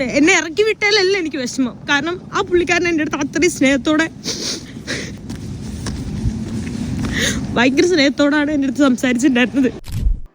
എന്നെ ഇറക്കി വിട്ടാലല്ല എനിക്ക് വിഷമം. കാരണം ആ പുള്ളിക്കാരൻ എന്റെ അടുത്ത് അത്രയും സ്നേഹത്തോടെ ഭയങ്കര സ്നേഹത്തോടാണ് എന്റെ അടുത്ത് സംസാരിച്ചിട്ടുണ്ടായിരുന്നത്.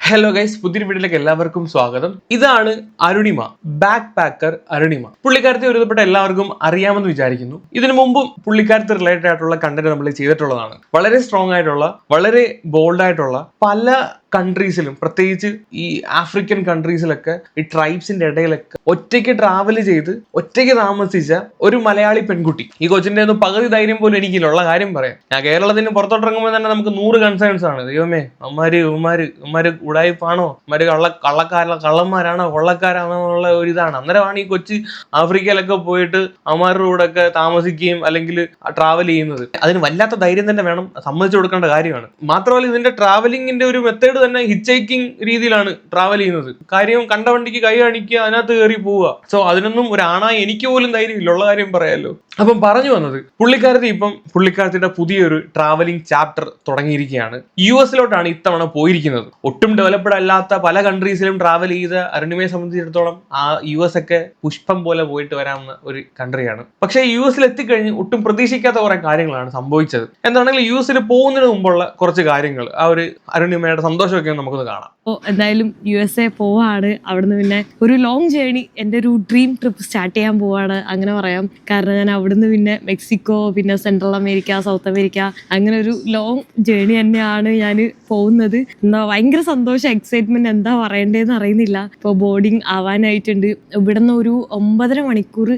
ഹലോ ഗൈസ് പുതിയൊരു വീട്ടിലേക്ക് എല്ലാവർക്കും സ്വാഗതം. ഇതാണ് അരുണിമ ബാക്ക് പാക്കർ അരുണിമ. പുള്ളിക്കാരത്തെ ഒരുവിധപ്പെട്ട എല്ലാവർക്കും അറിയാമെന്ന് വിചാരിക്കുന്നു. ഇതിനു മുമ്പും പുള്ളിക്കാരത്തെ റിലേറ്റഡ് ആയിട്ടുള്ള കണ്ടന്റ് നമ്മൾ ചെയ്തിട്ടുള്ളതാണ്. വളരെ സ്ട്രോങ് ആയിട്ടുള്ള വളരെ ബോൾഡ് ആയിട്ടുള്ള പല കൺട്രീസിലും പ്രത്യേകിച്ച് ഈ ആഫ്രിക്കൻ കൺട്രീസിലൊക്കെ ഈ ട്രൈബ്സിന്റെ ഇടയിലൊക്കെ ഒറ്റയ്ക്ക് ട്രാവൽ ചെയ്ത് ഒറ്റയ്ക്ക് താമസിച്ച ഒരു മലയാളി പെൺകുട്ടി. ഈ കൊച്ചിന്റെ ഒന്നും പകുതി ധൈര്യം പോലും എനിക്കില്ല. കാര്യം പറയാം. ഞാൻ കേരളത്തിന് പുറത്തോട്ടിറങ്ങുമ്പോൾ തന്നെ നമുക്ക് നൂറ് കൺസേൺസ് ആണ്. ദൈവമേ അമ്മാര് ഉമ്മാര് ഉമ്മാര് ഉടായിപ്പാണോ? ഉമ്മാര് കള്ള കള്ളക്കാര കള്ളന്മാരാണോ? കൊള്ളക്കാരാണോ എന്നുള്ള ഒരു ഇതാണ്. അന്നേരമാണ് ഈ കൊച്ചി ആഫ്രിക്കയിലൊക്കെ പോയിട്ട് അമ്മാരുടെ കൂടെ ഒക്കെ താമസിക്കുകയും അല്ലെങ്കിൽ ട്രാവൽ ചെയ്യുന്നത്. അതിന് വല്ലാത്ത ധൈര്യം തന്നെ വേണം സമ്മതിച്ചു കൊടുക്കേണ്ട കാര്യമാണ്. മാത്രമല്ല ഇതിന്റെ ട്രാവലിംഗിന്റെ ഒരു മെത്തേഡ് തന്നെ ഹിച്ചൈക്കിംഗ് രീതിയിലാണ് ട്രാവൽ ചെയ്യുന്നത്. കാര്യം കണ്ട വണ്ടിക്ക് കൈ കാണിക്കുക അതിനകത്ത് കയറി പോവുക. സോ അതിനൊന്നും ഒരാണായി എനിക്ക് പോലും ധൈര്യമില്ല. ഉള്ള കാര്യം പറയാമല്ലോ അപ്പം പറഞ്ഞു വന്നത് പുള്ളിക്കാരത്തി ഇപ്പം പുള്ളിക്കാരത്തിന്റെ പുതിയൊരു ട്രാവലിംഗ് ചാപ്റ്റർ തുടങ്ങിയിരിക്കുകയാണ്. യു എസിലോട്ടാണ് ഇത്തവണ പോയിരിക്കുന്നത്. ഒട്ടും ഡെവലപ്ഡ് അല്ലാത്ത പല കൺട്രീസിലും ട്രാവൽ ചെയ്ത അരുണിമയെ സംബന്ധിച്ചിടത്തോളം ആ യു എസ് ഒക്കെ പുഷ്പം പോലെ പോയിട്ട് വരാവുന്ന ഒരു കൺട്രിയാണ് പക്ഷേ യു എസിൽ എത്തിക്കഴിഞ്ഞ് ഒട്ടും പ്രതീക്ഷിക്കാത്ത കുറെ കാര്യങ്ങളാണ് സംഭവിച്ചത്. എന്താണെങ്കിൽ യു എസിൽ പോകുന്നതിന് മുമ്പുള്ള കുറച്ച് കാര്യങ്ങൾ ആ ഒരു അരുണിമയുടെ സന്തോഷമൊക്കെ നമുക്കൊന്ന് കാണാം. അപ്പോൾ എന്തായാലും യു എസ് എ പോവാണ്. അവിടുന്ന് പിന്നെ ഒരു ലോങ് ജേണി എന്റെ ഒരു ഡ്രീം ട്രിപ്പ് സ്റ്റാർട്ട് ചെയ്യാൻ പോവാണ്. അങ്ങനെ പറയാം. കാരണം ഞാൻ അവിടുന്ന് പിന്നെ മെക്സിക്കോ പിന്നെ സെൻട്രൽ അമേരിക്ക സൗത്ത് അമേരിക്ക അങ്ങനെ ഒരു ലോങ് ജേണി തന്നെയാണ് ഞാൻ പോകുന്നത്. എന്താ ഭയങ്കര സന്തോഷം എക്സൈറ്റ്മെന്റ് എന്താ പറയണ്ടേന്ന് അറിയുന്നില്ല. ഇപ്പോൾ ബോർഡിങ് ആവാനായിട്ടുണ്ട്. ഇവിടുന്ന് ഒരു ഒമ്പതര മണിക്കൂർ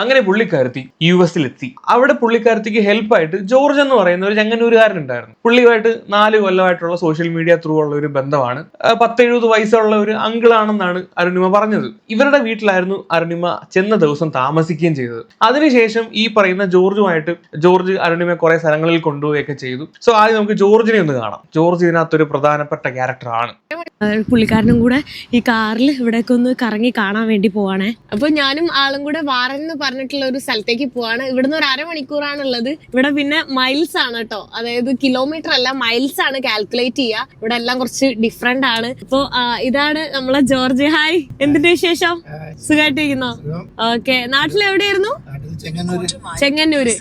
അങ്ങനെ പുള്ളിക്കാരത്തി യു എസിലെത്തി. അവിടെ പുള്ളിക്കാരത്തിക്ക് ഹെൽപ്പായിട്ട് ജോർജ് എന്ന് പറയുന്ന ഒരു ചങ്ങന്നൂരുകാരൻ ഉണ്ടായിരുന്നു പുള്ളിയുമായിട്ട് നാല് കൊല്ലമായിട്ടുള്ള സോഷ്യൽ മീഡിയ ത്രൂ ഉള്ള ഒരു ബന്ധമാണ്. പത്തെഴുപത് വയസ്സുള്ള ഒരു അങ്കിൾ ആണെന്നാണ് അരുണിമ പറഞ്ഞത്. ഇവരുടെ വീട്ടിലായിരുന്നു അരുണിമ ചെന്ന ദിവസം താമസിക്കുകയും ചെയ്തത്. അതിനുശേഷം ഈ പറയുന്ന ജോർജുമായിട്ട് ജോർജ് അരുണിമെ കുറെ സ്ഥലങ്ങളിൽ കൊണ്ടുപോവുകയൊക്കെ ചെയ്തു. സോ ആദ്യം നമുക്ക് ജോർജിനെ ഒന്ന് കാണാം. ജോർജ് ഇതിനകത്തൊരു പ്രധാനപ്പെട്ട ക്യാരക്ടറാണ് പുള്ളിക്കാരനും കൂടെ ഈ കാറിൽ ഇവിടേക്ക് ഒന്ന് കറങ്ങി കാണാൻ വേണ്ടി പോവാണേ. അപ്പൊ ഞാനും ആളും കൂടെ വാറൻ എന്ന് പറഞ്ഞിട്ടുള്ള ഒരു സ്ഥലത്തേക്ക് പോവാണ്. ഇവിടുന്ന് ഒരു അരമണിക്കൂറാണുള്ളത്. ഇവിടെ പിന്നെ മൈൽസ് ആണ് കേട്ടോ അതായത് കിലോമീറ്റർ അല്ല മൈൽസ് ആണ് കാൽക്കുലേറ്റ് ചെയ്യുക ഇവിടെ എല്ലാം കുറച്ച് ഡിഫറെന്റ് ആണ്. അപ്പൊ ഇതാണ് നമ്മളെ ജോർജ്. ഹായ്. എന്തിന്റെ വിശേഷം? സുഖമായിട്ടിരിക്കുന്നോ ഓക്കെ നാട്ടിൽ എവിടെയായിരുന്നു നാട്ടിൽ ചെങ്ങന്നൂര് ചെങ്ങന്നൂര്.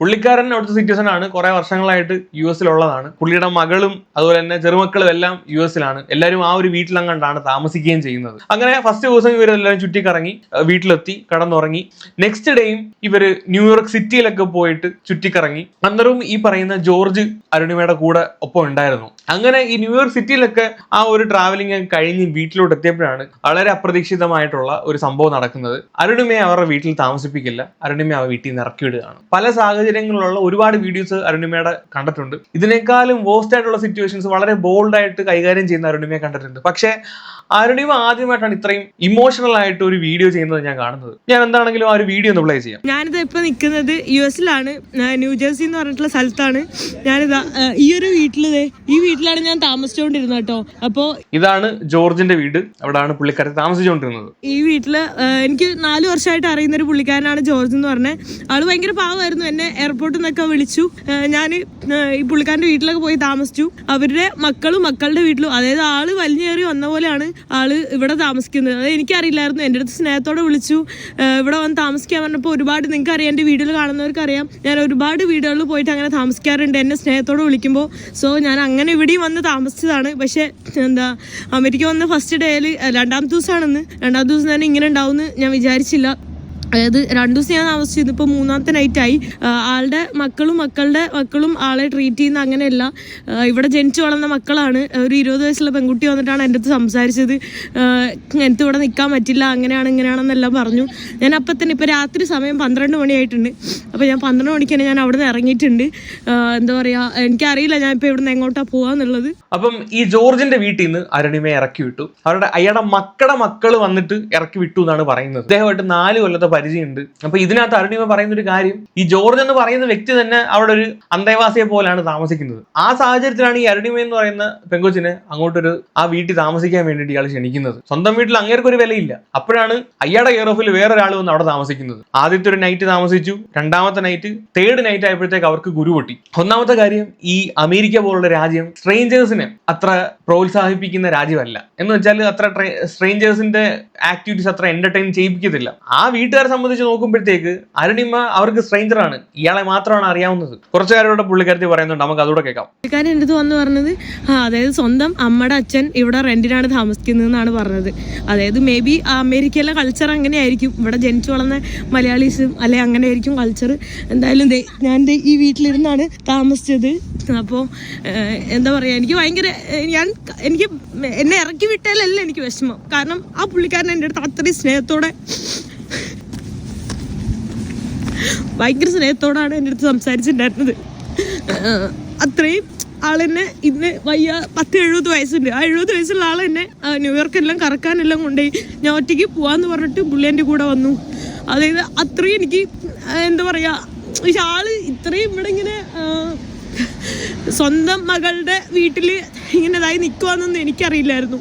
പുള്ളിക്കാരൻ അവിടുത്തെ സിറ്റുവേഷൻ ആണ്. കുറെ വർഷങ്ങളായിട്ട് യു എസിലുള്ളതാണ്. പുള്ളിയുടെ മകളും അതുപോലെ തന്നെ ചെറുമക്കളും എല്ലാം യു എസിലാണ്. എല്ലാവരും ആ ഒരു വീട്ടിലങ്ങണ്ടാണ് താമസിക്കുകയും ചെയ്യുന്നത്. അങ്ങനെ ഫസ്റ്റ് ദിവസം ഇവർ എല്ലാവരും ചുറ്റിക്കറങ്ങി കറങ്ങി വീട്ടിലെത്തി കടന്നുറങ്ങി. നെക്സ്റ്റ് ഡേയും ഇവർ ന്യൂയോർക്ക് സിറ്റിയിലൊക്കെ പോയിട്ട് ചുറ്റിക്കറങ്ങി. അന്നേരവും ഈ പറയുന്ന ജോർജ് അരുണിമയുടെ കൂടെ ഒപ്പം ഉണ്ടായിരുന്നു. അങ്ങനെ ഈ ന്യൂയോർക്ക് സിറ്റിയിലൊക്കെ ആ ഒരു ട്രാവലിംഗ് കഴിഞ്ഞ് വീട്ടിലോട്ട് എത്തിയപ്പോഴാണ് വളരെ അപ്രതീക്ഷിതമായിട്ടുള്ള ഒരു സംഭവം നടക്കുന്നത്. അരുണിമയെ അവരുടെ വീട്ടിൽ താമസിപ്പിക്കില്ല. അരുണിമയെ വീട്ടിൽ നിന്ന് ഇറക്കി വിടുകയാണ്. പല സാഹചര്യങ്ങളിലുള്ള ഒരുപാട് വീഡിയോസ് അരുണിമയുടെ കണ്ടിട്ടുണ്ട്. ഇതിനേക്കാളും വേസ്റ്റ് ആയിട്ടുള്ള സിറ്റുവേഷൻസ് വളരെ ബോൾഡ് ആയിട്ട് കൈകാര്യം ചെയ്യുന്ന അരുണിമയെ കണ്ടിട്ടുണ്ട്. പക്ഷേ അരുണിമ ആദ്യമായിട്ടാണ് ഇത്രയും ഇമോഷണൽ ആയിട്ട് ഒരു വീഡിയോ ചെയ്യുന്നത് ഞാൻ കാണുന്നത്. ഞാൻ എന്താണെങ്കിലും ആ ഒരു വീഡിയോ ഒന്ന് പ്ലേ ചെയ്യാം. ഞാനിത് ഇപ്പൊ നിൽക്കുന്നത് യു എസിലാണ്. ന്യൂജേഴ്സി എന്ന് പറഞ്ഞിട്ടുള്ള സ്ഥലത്താണ്. ഞാനിതാ ഈ ഒരു വീട്ടിൽ ഈ വീട്ടിലാണ് ഞാൻ താമസിച്ചുകൊണ്ടിരുന്നത് കേട്ടോ. അപ്പോ ഇതാണ് ജോർജിന്റെ വീട്. അവിടെയാണ് പുള്ളിക്കാരൻ താമസിച്ചുകൊണ്ടിരുന്നത് ഈ വീട്ടിൽ എനിക്ക് നാലു വർഷമായിട്ട് അറിയുന്ന ഒരു പുള്ളിക്കാരനാണ് ജോർജ് എന്ന് പറഞ്ഞത് ആൾ ഭയങ്കര പാവമായിരുന്നു എന്നെ എയർപോർട്ടിൽ നിന്നൊക്കെ വിളിച്ചു. ഞാൻ ഈ പുള്ളിക്കാരന്റെ വീട്ടിലൊക്കെ പോയി താമസിച്ചു. അവരുടെ മക്കളും മക്കളുടെ വീട്ടിലും അതായത് ആൾ വലിഞ്ഞേറി വന്ന പോലെയാണ് ആൾ ഇവിടെ താമസിക്കുന്നത്. അത് എനിക്കറിയില്ലായിരുന്നു. എന്റെ അടുത്ത് സ്നേഹത്തോടെ വിളിച്ചു. ഇവിടെ വന്ന് താമസിക്കാൻ പറഞ്ഞപ്പോൾ ഒരുപാട് നിങ്ങൾക്ക് അറിയാം എന്റെ വീഡിയോയിൽ കാണുന്നവർക്കറിയാം. ഞാൻ ഒരുപാട് വീടുകളിൽ പോയിട്ട് അങ്ങനെ താമസിക്കാറുണ്ട്. എന്നെ സ്നേഹത്തോടെ വിളിക്കുമ്പോൾ സോ ഞാൻ അങ്ങനെ ഇവിടെയും വന്ന് താമസിച്ചതാണ്. പക്ഷേ എന്താ അമേരിക്ക വന്ന ഫസ്റ്റ് ഡേയിൽ രണ്ടാമത്തെ ദിവസമാണെന്ന്. രണ്ടാമത്തെ ദിവസം തന്നെ ഇങ്ങനെ ഉണ്ടാവുമെന്ന് ഞാൻ വിചാരിച്ചില്ല. അതായത് രണ്ടു ദിവസം ഞാൻ താമസിച്ചു ഇതിപ്പോൾ മൂന്നാമത്തെ നൈറ്റായി ആളുടെ മക്കളും മക്കളുടെ മക്കളും ആളെ ട്രീറ്റ് ചെയ്യുന്ന അങ്ങനെയല്ല. ഇവിടെ ജനിച്ചു വളർന്ന മക്കളാണ്. ഒരു ഇരുപത് വയസ്സുള്ള പെൺകുട്ടി വന്നിട്ടാണ് എന്റെ അടുത്ത് സംസാരിച്ചത്. എനിക്ക് ഇവിടെ നിൽക്കാൻ പറ്റില്ല അങ്ങനെയാണ് ഇങ്ങനെയാണെന്നെല്ലാം പറഞ്ഞു. ഞാൻ അപ്പം തന്നെ ഇപ്പോൾ രാത്രി സമയം പന്ത്രണ്ട് മണിയായിട്ടുണ്ട്. അപ്പോൾ ഞാൻ പന്ത്രണ്ട് മണിക്ക് തന്നെ ഞാൻ അവിടെ നിന്ന് ഇറങ്ങിയിട്ടുണ്ട് എന്താ പറയുക എനിക്കറിയില്ല ഞാൻ ഇപ്പോൾ ഇവിടെ നിന്ന് എങ്ങോട്ടാണ് പോകാന്നുള്ളത് അപ്പം ഈ ജോർജിന്റെ വീട്ടിൽ നിന്ന് അരുണിമയെ ഇറക്കി വിട്ടു. അവരുടെ അയാളുടെ മക്കളുടെ മക്കൾ വന്നിട്ട് ഇറക്കി വിട്ടു എന്നാണ് പറയുന്നത്. അദ്ദേഹമായിട്ട് നാല് കൊല്ലത്തെ പരിചയമുണ്ട്. അപ്പൊ ഇതിനകത്ത് അരുണിമ പറയുന്ന ഒരു കാര്യം ഈ ജോർജ് എന്ന് പറയുന്ന വ്യക്തി തന്നെ അവിടെ ഒരു അന്തേവാസിയെ പോലാണ് താമസിക്കുന്നത്. ആ സാഹചര്യത്തിലാണ് ഈ അരുണിമ എന്ന് പറയുന്ന പെങ്കൊച്ചിനെ അങ്ങോട്ടൊരു ആ വീട്ടിൽ താമസിക്കാൻ വേണ്ടിയിട്ട് ഇയാൾ ക്ഷണിക്കുന്നത്. സ്വന്തം വീട്ടിൽ അങ്ങേർക്ക് ഒരു വിലയില്ല. അപ്പോഴാണ് അയാളുടെ കെയർ ഓഫിൽ വേറൊരാൾ വന്ന് അവിടെ താമസിക്കുന്നത്. ആദ്യത്തെ ഒരു നൈറ്റ് താമസിച്ചു. രണ്ടാമത്തെ നൈറ്റ് തേർഡ് നൈറ്റ് ആയപ്പോഴത്തേക്ക് അവർക്ക് ഗുരു പൊട്ടി. ഒന്നാമത്തെ കാര്യം ഈ അമേരിക്ക പോലുള്ള രാജ്യം സ്ട്രേഞ്ചേഴ്സിനെ അത്ര പ്രോത്സാഹിപ്പിക്കുന്ന രാജ്യമല്ല. എന്ന് വെച്ചാൽ അത്ര സ്ട്രേഞ്ചേഴ്സിന്റെ ആക്ടിവിറ്റീസ് അത്ര എന്റർടൈൻ ചെയ്യിപ്പിക്കത്തില്ല. ആ വീട്ടുകാരെ സംബന്ധിച്ച് നോക്കുമ്പോഴത്തേക്ക് അരുണിമ അവർക്ക് ആണ്. ഇയാളെ മാത്രമാണ് അറിയാവുന്നത്. കുറച്ചു കാരോടെ പുള്ളിക്കാരത്തി പറയുന്നുണ്ട്. നമുക്ക് അതുകൂടെ കേൾക്കാം. പുള്ളിക്കാരൻ എന്റെ വന്ന് പറഞ്ഞത് ആ അതായത് സ്വന്തം അമ്മയുടെ അച്ഛൻ ഇവിടെ റെന്റിനാണ് താമസിക്കുന്നതെന്നാണ് പറഞ്ഞത്. അതായത് മേ ബി അമേരിക്കയിലെ കൾച്ചർ അങ്ങനെ ആയിരിക്കും ഇവിടെ ജനിച്ചു വളർന്ന മലയാളീസും അല്ലെ അങ്ങനെ ആയിരിക്കും കൾച്ചർ എന്തായാലും ഞാൻ ഈ വീട്ടിലിരുന്നാണ് താമസിച്ചത്. അപ്പോൾ എന്താ പറയുക എനിക്ക് ഭയങ്കര ഞാൻ എനിക്ക് എന്നെ ഇറക്കി വിട്ടാലല്ല എനിക്ക് വിഷമം. കാരണം ആ പുള്ളിക്കാരൻ എന്റെ അടുത്ത് അത്രയും സ്നേഹത്തോടെ ഭയങ്കര സ്നേഹത്തോടാണ് എന്റെ അടുത്ത് സംസാരിച്ചിട്ടുണ്ടായിരുന്നത്. അത്രയും ആളെന്നെ ഇന്ന് വയ്യ പത്ത് എഴുപത് വയസ്സുണ്ട്. ആ എഴുപത് വയസ്സുള്ള ആൾ എന്നെ ന്യൂയോർക്കെല്ലാം കറക്കാനെല്ലാം കൊണ്ടുപോയി. ഞാൻ ഒറ്റയ്ക്ക് പോവാന്ന് പറഞ്ഞിട്ട് പുള്ളി എന്റെ കൂടെ വന്നു. അതായത് അത്രയും എനിക്ക് എന്താ പറയുക പക്ഷെ ആൾ ഇത്രയും ഇവിടെ ഇങ്ങനെ സ്വന്തം മകളുടെ വീട്ടിൽ ഇങ്ങനെതായി നിൽക്കുവാന്നൊന്നും എനിക്കറിയില്ലായിരുന്നു.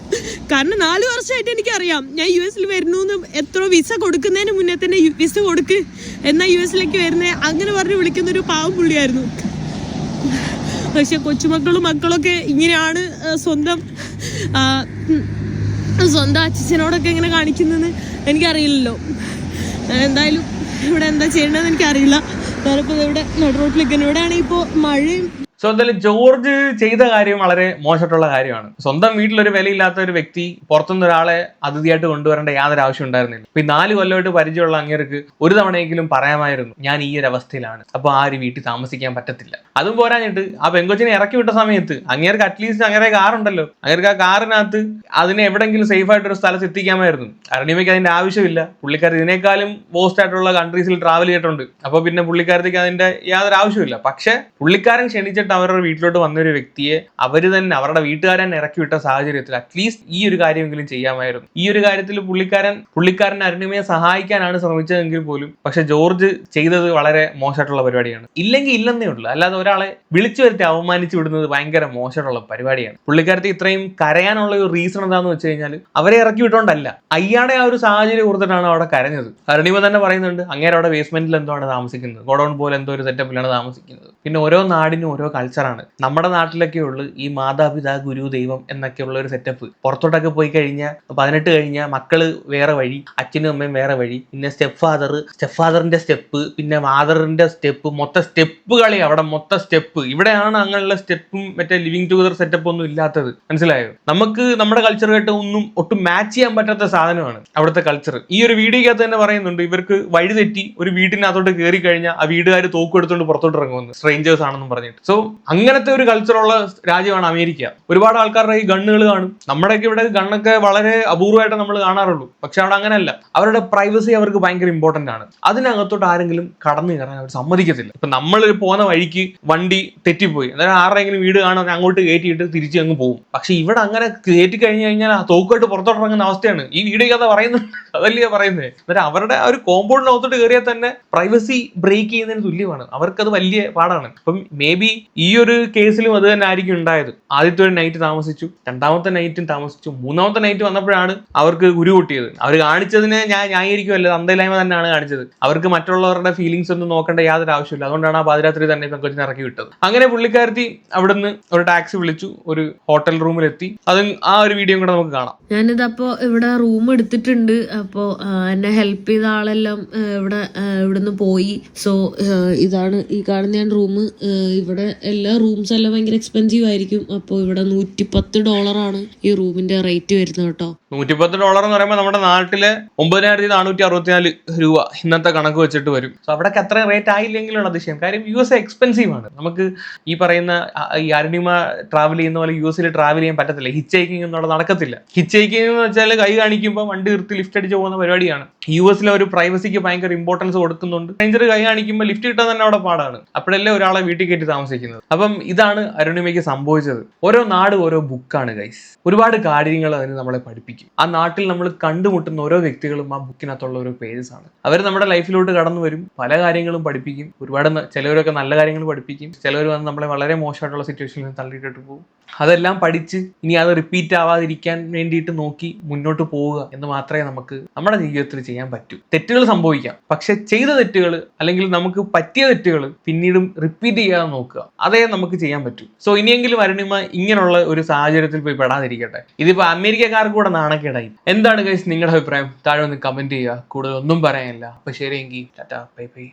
കാരണം നാല് വർഷമായിട്ട് എനിക്കറിയാം. ഞാൻ യു എസിൽ വരുന്നു എന്ന് എത്ര വിസ കൊടുക്കുന്നതിന് മുന്നേ തന്നെ വിസ കൊടുക്ക്. എന്നാൽ യു എസിലേക്ക് വരുന്നത് അങ്ങനെ പറഞ്ഞ് വിളിക്കുന്ന ഒരു പാവം പുള്ളിയായിരുന്നു. പക്ഷെ കൊച്ചുമക്കളും മക്കളൊക്കെ ഇങ്ങനെയാണ് സ്വന്തം സ്വന്തം അച്ഛനോടൊക്കെ ഇങ്ങനെ കാണിക്കുന്നതെന്ന് എനിക്കറിയില്ലല്ലോ. എന്തായാലും ഇവിടെ എന്താ ചെയ്യേണ്ടതെന്ന് എനിക്കറിയില്ല. വേറെ ഇപ്പോൾ ഇവിടെ നടുറോട്ടിലേക്ക് ഇവിടെയാണെങ്കിൽ ഇപ്പോൾ മഴയും സോ എന്തായാലും ജോർജ് ചെയ്ത കാര്യം വളരെ മോശമായിട്ടുള്ള കാര്യമാണ്. സ്വന്തം വീട്ടിലൊരു വിലയില്ലാത്ത ഒരു വ്യക്തി പുറത്തുനിന്ന് ഒരാളെ അതിഥിയായിട്ട് കൊണ്ടുവരേണ്ട യാതൊരു ആവശ്യം ഉണ്ടായിരുന്നില്ല. ഇപ്പൊ നാല് കൊല്ലമായിട്ട് പരിചയമുള്ള അങ്ങേർക്ക് ഒരു തവണയെങ്കിലും പറയാമായിരുന്നു ഞാൻ ഈ ഒരു അവസ്ഥയിലാണ്. അപ്പൊ ആ ഒരു വീട്ടിൽ താമസിക്കാൻ പറ്റത്തില്ല. അതും പോരാഞ്ഞിട്ട് ആ പെങ്കൊച്ചിനെ ഇറക്കി വിട്ട സമയത്ത് അങ്ങേർക്ക് അറ്റ്ലീസ്റ്റ് അങ്ങനെ കാറുണ്ടല്ലോ അങ്ങേർക്ക് ആ കാറിനകത്ത് അതിനെ എവിടെങ്കിലും സേഫ് ആയിട്ട് ഒരു സ്ഥലത്ത് എത്തിക്കാമായിരുന്നു. അരുണിമയ്ക്ക് അതിന്റെ ആവശ്യമില്ല. പുള്ളിക്കാർ ഇതിനേക്കാളും വോസ്റ്റ് ആയിട്ടുള്ള കൺട്രീസിൽ ട്രാവൽ ചെയ്തിട്ടുണ്ട്. അപ്പൊ പിന്നെ പുള്ളിക്കാരത്തേക്ക് അതിന്റെ യാതൊരു ആവശ്യമില്ല പക്ഷെ പുള്ളിക്കാരൻ ക്ഷണിച്ചിട്ട് അവരുടെ വീട്ടിലോട്ട് വന്ന ഒരു വ്യക്തിയെ അവർ തന്നെ അവരുടെ വീട്ടുകാരൻ ഇറക്കി വിട്ട സാഹചര്യത്തിൽ അറ്റ്ലീസ്റ്റ് ഈ ഒരു കാര്യമെങ്കിലും ചെയ്യാമായിരുന്നു. ഈ ഒരു കാര്യത്തിൽ പുള്ളിക്കാരൻ പുള്ളിക്കാരൻ അരുണിമയെ സഹായിക്കാനാണ് ശ്രമിച്ചതെങ്കിൽ പോലും പക്ഷെ ജോർജ് ചെയ്തത് വളരെ മോശമായിട്ടുള്ള പരിപാടിയാണ്. ഇല്ലെങ്കിൽ ഇല്ലെന്നേ ഉള്ളൂ. അല്ലാതെ ഒരാളെ വിളിച്ചു വരുത്തി അവമാനിച്ചു വിടുന്നത് ഭയങ്കര മോശമായിട്ടുള്ള പരിപാടിയാണ്. പുള്ളിക്കാരത്തെ ഇത്രയും കരയാനുള്ള ഒരു റീസൺ എന്താന്ന് വെച്ച് കഴിഞ്ഞാൽ അവരെ ഇറക്കി വിട്ടോണ്ടല്ല. അയ്യാടെ ആ ഒരു സാഹചര്യം ഓർത്തിട്ടാണ് അവിടെ കരഞ്ഞത്. അരുണിമ തന്നെ പറയുന്നുണ്ട് അങ്ങേരെ അവിടെ ബേസ്മെന്റിൽ എന്തോ ആണ് താമസിക്കുന്നത്? ഗോഡൌൺ പോലെ എന്തോ ഒരു സെറ്റപ്പിലാണ് താമസിക്കുന്നത്. പിന്നെ ഓരോ നാടിനും ഓരോ കൾച്ചറാണ് നമ്മുടെ നാട്ടിലൊക്കെ ഉള്ളു ഈ മാതാപിതാ ഗുരു ദൈവം എന്നൊക്കെയുള്ള ഒരു സെറ്റപ്പ് പുറത്തോട്ടൊക്കെ പോയി കഴിഞ്ഞാൽ പതിനെട്ട് കഴിഞ്ഞാൽ മക്കൾ വേറെ വഴി അച്ഛനും അമ്മയും വേറെ വഴി. പിന്നെ സ്റ്റെപ്പ് ഫാദർ സ്റ്റെപ്പ് ഫാദറിന്റെ സ്റ്റെപ്പ് പിന്നെ മാതറിന്റെ സ്റ്റെപ്പ് മൊത്തം സ്റ്റെപ്പ് കളി അവിടെ മൊത്തം സ്റ്റെപ്പ് ഇവിടെയാണ് അങ്ങനെയുള്ള സ്റ്റെപ്പും മറ്റേ ലിവിങ് ടുഗദർ സെറ്റപ്പ് ഒന്നും ഇല്ലാത്തത്. മനസ്സിലായോ? നമുക്ക് നമ്മുടെ കൾച്ചറുമായിട്ട് ഒന്നും ഒട്ടും മാച്ച് ചെയ്യാൻ പറ്റാത്ത സാധനമാണ് അവിടുത്തെ കൾച്ചർ ഈ ഒരു വീഡിയോക്കകത്ത് തന്നെ പറയുന്നുണ്ട് ഇവർക്ക് വഴി തെറ്റി ഒരു വീട്ടിനകത്തോട്ട് കയറി കഴിഞ്ഞാൽ ആ വീടുകാർ തോക്ക് എടുത്തുകൊണ്ട് പുറത്തോട്ട് ഇറങ്ങുമെന്ന്. സ്ട്രേഞ്ചേഴ്സ് ആണെന്നും പറഞ്ഞിട്ട്. സോ അങ്ങനത്തെ ഒരു കൾച്ചറുള്ള രാജ്യമാണ് അമേരിക്ക. ഒരുപാട് ആൾക്കാരുടെ ഈ ഗണ്ണുകൾ കാണും. നമ്മുടെയൊക്കെ ഇവിടെ ഗണ്ണൊക്കെ വളരെ അപൂർവമായിട്ട് നമ്മൾ കാണാറുള്ളൂ. പക്ഷെ അവിടെ അങ്ങനെയല്ല. അവരുടെ പ്രൈവസി അവർക്ക് ഭയങ്കര ഇമ്പോർട്ടന്റ് ആണ്. അതിനകത്തോട്ട് ആരെങ്കിലും കടന്നു കയറാൻ അവർ സമ്മതിക്കത്തില്ല. ഇപ്പൊ നമ്മൾ പോകുന്ന വഴിക്ക് വണ്ടി തെറ്റിപ്പോയി. അതായത് ആരുടെയെങ്കിലും വീട് കാണാൻ അങ്ങോട്ട് കയറ്റിയിട്ട് തിരിച്ച് അങ്ങ് പോകും. പക്ഷെ ഇവിടെ അങ്ങനെ കയറ്റി കഴിഞ്ഞു കഴിഞ്ഞാൽ പുറത്തോട്ട് ഇറങ്ങുന്ന അവസ്ഥയാണ്. ഈ വീഡിയോ കഥ പറയുന്നത് അതല്ലേ പറയുന്നത് എന്നിട്ട് അവരുടെ ആ ഒരു കോമ്പൗണ്ടിനകത്തോട്ട് കയറിയാൽ തന്നെ പ്രൈവസി ബ്രേക്ക് ചെയ്യുന്നതിന് തുല്യമാണ്. അവർക്കത് വലിയ പാടാണ്. അപ്പം മേ ബി ഈ ഒരു കേസിലും അത് തന്നെ ആയിരിക്കും ഉണ്ടായത്. ആദ്യത്തെ ഒരു നൈറ്റ് താമസിച്ചു രണ്ടാമത്തെ നൈറ്റും താമസിച്ചു മൂന്നാമത്തെ നൈറ്റ് വന്നപ്പോഴാണ് അവർക്ക് ഗുരു പൊട്ടിയത് അവർ കാണിച്ചതിനെ ഞാൻ ന്യായീകരിക്കുമല്ല അന്തയില്ലായ്മ തന്നെയാണ് കാണിച്ചത്. അവർക്ക് മറ്റുള്ളവരുടെ ഫീലിങ്സ് ഒന്നും നോക്കേണ്ട യാതൊരു ആവശ്യമില്ല അതുകൊണ്ടാണ് ആ പാതിരാത്രി തന്നെ പെങ്കൊച്ചിനെ ഇറക്കി വിട്ടത്. അങ്ങനെ പുള്ളിക്കാരത്തി അവിടുന്ന് ഒരു ടാക്സി വിളിച്ചു ഒരു ഹോട്ടൽ റൂമിലെത്തി അത് ആ ഒരു വീഡിയോ കൂടെ നമുക്ക് കാണാം. ഞാനിതപ്പോ ഇവിടെ റൂം എടുത്തിട്ടുണ്ട്. അപ്പോ എന്നെ ഹെൽപ്പ് ചെയ്ത ആളെല്ലാം ഇവിടെ ഇവിടുന്ന് പോയി. സോ ഇതാണ് ഈ കാണുന്ന ഞാൻ റൂം ഇവിടെ എല്ലാ റൂംസ് എല്ലാം ഭയങ്കര എക്സ്പെൻസീവ് ആയിരിക്കും. അപ്പോൾ ഇവിടെ നൂറ്റിപ്പത്ത് ഡോളറാണ് ഈ റൂമിന്റെ റേറ്റ് വരുന്നത് കേട്ടോ. നൂറ്റിപ്പത്ത് ഡോളർ എന്ന് പറയുമ്പോൾ നമ്മുടെ നാട്ടിലെ ഒമ്പതിനായിരത്തി നാനൂറ്റി അറുപത്തിനാല് രൂപ ഇന്നത്തെ കണക്ക് വെച്ചിട്ട് വരും. സോ അവിടെ അത്ര റേറ്റ് ആയില്ലെങ്കിലാണ് അതിശയം. കാര്യം യു എസ് എക്സ്പെൻസീവ് ആണ്. നമുക്ക് ഈ പറയുന്ന ഈ അരുണിമ ട്രാവൽ ചെയ്യുന്ന പോലെ യു എസിൽ ട്രാവൽ ചെയ്യാൻ പറ്റത്തില്ല. ഹിച്ച് ഹൈക്കിംഗ് അവിടെ നടക്കത്തില്ല. ഹിച്ച് ഹൈക്കിംഗ് എന്ന് വെച്ചാൽ കൈ കാണിക്കുമ്പോൾ വണ്ടി നിർത്തി ലിഫ്റ്റ് അടിച്ച് പോകുന്ന പരിപാടിയാണ്. യു എസിലെ ഒരു പ്രൈവസിക്ക് ഭയങ്കര ഇമ്പോർട്ടൻസ് കൊടുക്കുന്നുണ്ട്. റേഞ്ചർ കൈ കാണിക്കുമ്പോൾ ലിഫ്റ്റ് കിട്ടാൻ തന്നെ അവിടെ പാടാണ്. അപ്പോഴല്ലേ ഒരാളെ വീട്ടിൽ കയറ്റി താമസിക്കുന്നത്. അപ്പം ഇതാണ് അരുണിമയ്ക്ക് സംഭവിച്ചത്. ഓരോ നാട് ഓരോ ബുക്കാണ് ഗൈസ് ഒരുപാട് കാര്യങ്ങൾ അതിന് നമ്മളെ പഠിപ്പിക്കും. ആ നാട്ടിൽ നമ്മൾ കണ്ടുമുട്ടുന്ന ഓരോ വ്യക്തികളും ആ ബുക്കിനകത്തുള്ള ഓരോ പേജസ് ആണ്. അവർ നമ്മുടെ ലൈഫിലോട്ട് കടന്നു വരും. പല കാര്യങ്ങളും പഠിപ്പിക്കും. ഒരുപാട് ചിലവരൊക്കെ നല്ല കാര്യങ്ങൾ പഠിപ്പിക്കും. ചിലവർ വന്ന് നമ്മളെ വളരെ മോശമായിട്ടുള്ള സിറ്റുവേഷനിൽ തള്ളിയിട്ടിട്ട് പോകും. അതെല്ലാം പഠിച്ച് ഇനി അത് റിപ്പീറ്റ് ആവാതിരിക്കാൻ വേണ്ടിയിട്ട് നോക്കി മുന്നോട്ട് പോവുക എന്ന് മാത്രമേ നമുക്ക് നമ്മുടെ ജീവിതത്തിൽ ചെയ്യാൻ പറ്റും. തെറ്റുകൾ സംഭവിക്കാം. പക്ഷെ ചെയ്ത തെറ്റുകൾ അല്ലെങ്കിൽ നമുക്ക് പറ്റിയ തെറ്റുകൾ പിന്നീടും റിപ്പീറ്റ് ചെയ്യാതെ നോക്കുക. അതേ നമുക്ക് ചെയ്യാൻ പറ്റും. സോ ഇനിയെങ്കിലും അരുണിമ ഇങ്ങനെയുള്ള ഒരു സാഹചര്യത്തിൽ പോയി പെടാതിരിക്കട്ടെ. ഇതിപ്പോ അമേരിക്കക്കാർക്ക് കൂടെ നാണക്കേടായി. എന്താണ് ഗൈസ് നിങ്ങളുടെ അഭിപ്രായം? താഴെ ഒന്ന് കമന്റ് ചെയ്യുക. കൂടുതൽ ഒന്നും പറയാനില്ല. അപ്പൊ ശരിയെങ്കിൽ ടാറ്റ ബൈ ബൈ.